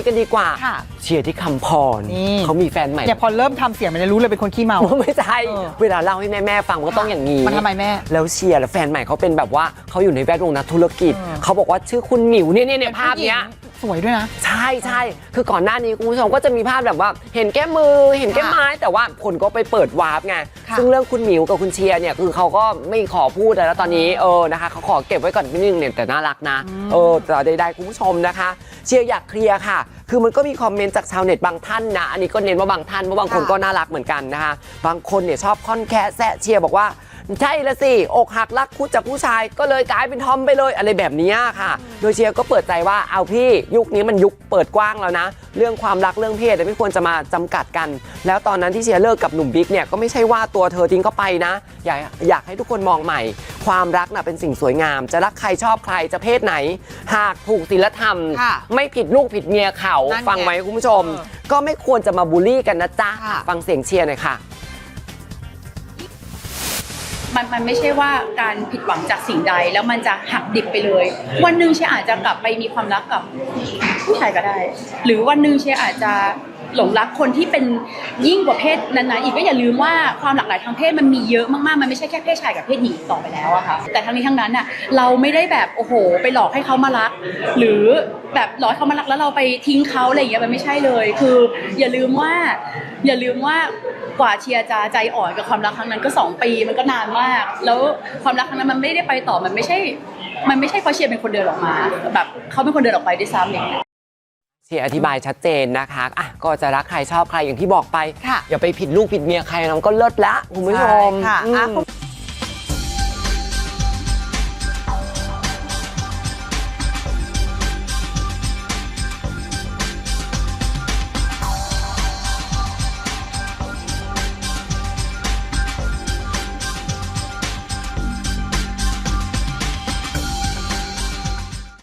นี้กันดีกว่าค่ะเชียร์ที่คำพรนี่เขามีแฟนใหม่เนี่ยพอเริ่มทำเสียงมันจะรู้เลยเป็นคนขี้เมา ไม่ใช่เออเวลาเล่าให้แม่แม่ๆฟังมันก็ต้องอย่างนี้มันทำไมแม่ แล้วเชียร์แล้วแฟนใหม่เขาเป็นแบบว่าเขาอยู่ในแวดวงนักธุรกิจเออเขาบอกว่าชื่อคุณหมิวเนี่ยเนี่ยเนี่ยภาพเนี้ย สวยด้วยนะ ใช่ใช่คือก่อนหน้านี้คุณผู้ชมก็จะมีภาพแบบว่า เห็นแก้มือเห็นแก้ไม้ แต่ว่าคนก็ไปเปิดวาร์ปไงค่ะซึ่งเรื่องคุณหมิวกับคุณเชียร์เนี่ยคือเขาก็ไม่ขอพูดแล้วตอนนี้เออนะคะเขาขอเก็บไว้ก่อนนิดนึงเนี่ยแต่น่ารักนะเออแต่ใดๆคุณผู้ชมนะคะ เชียร์อยากเคลียร์ค่ะ คือมันก็มีคอมเมนต์จากชาวเน็ตบางท่านนะอันนี้ก็เน้นว่าบางท่านเพราะบางคนค่ะก็น่ารักเหมือนกันนะคะ บางคนเนี่ยชอบค่อนแคะแซะเชียร์บอกว่า ใช่ละสิ อกหักรักคุดจากผู้ชายก็เลยกลายเป็นทอมไปเลยอะไรแบบเนี้ยค่ะ โดยเชียร์ก็เปิดใจว่าเอาพี่ยุคนี้มันยุคเปิดกว้างแล้วนะ เรื่องความรักเรื่องเพศไม่ควรจะมาจำกัดกัน แล้วตอนนั้นที่เชียร์เลิกกับหนุ่มบิ๊กเนี่ยก็ไม่ใช่ว่าตัวเธอทิ้งเขาไปนะ อยากอยากให้ทุกคนมองใหม่ ความรักน่ะเป็นสิ่งสวยงาม จะรักใครชอบใครจะเพศไหน หากถูกศีลธรรมค่ะไม่ผิดลูกผิดเมียเขานั่นไงฟังไหมคุณผู้ชมเออก็ไม่ควรจะมาบูลลี่กันนะจ๊ะค่ะฟังเสียงเชียร์หน่อยค่ะ มันมันไม่ใช่ว่าการผิดหวังจากสิ่งใดแล้วมันจะหักดิบไปเลย วันหนึ่งเชยอาจจะกลับไปมีความรักกับผู้ชายก็ได้ หรือวันหนึ่งเชยอาจจะหลงรักคนที่เป็นยิ่งกว่าเพศนั้นๆอีกก็อย่าลืมว่าความหลากหลายทางเพศมันมีเยอะมากๆ มันไม่ใช่แค่เพศชายกับเพศหญิงต่อไปแล้วอะค่ะ แต่ทั้งนี้ทั้งนั้นน่ะเราไม่ได้แบบโอ้โห ไปหลอกให้เขามารัก หรือแบบหลอกเขามารักแล้วเราไปทิ้งเขาอะไรอย่างเงี้ยมันไม่ใช่เลย คือ อย่าลืมว่า อย่าลืมว่า กว่าเชียร์จะใจอ่อนกับความรักครั้งนั้นก็ 2 ปีมันก็นานมาก แล้วความรักครั้งนั้นมันไม่ได้ไปต่อมันไม่ใช่ มันไม่ใช่เพราะเชียร์เป็นคนเดินออกมา แบบเขาเป็นคนเดินออกไปด้วยซ้ำอย่างเงี้ยเชียร์อธิบายชัดเจนนะคะอะก็จะรักใครชอบใครอย่างที่บอกไปค่ะอย่าไปผิดลูกผิดเมียใครน้องก็เลิศละคุณผู้ชใช่มค่ะอือะมคุณ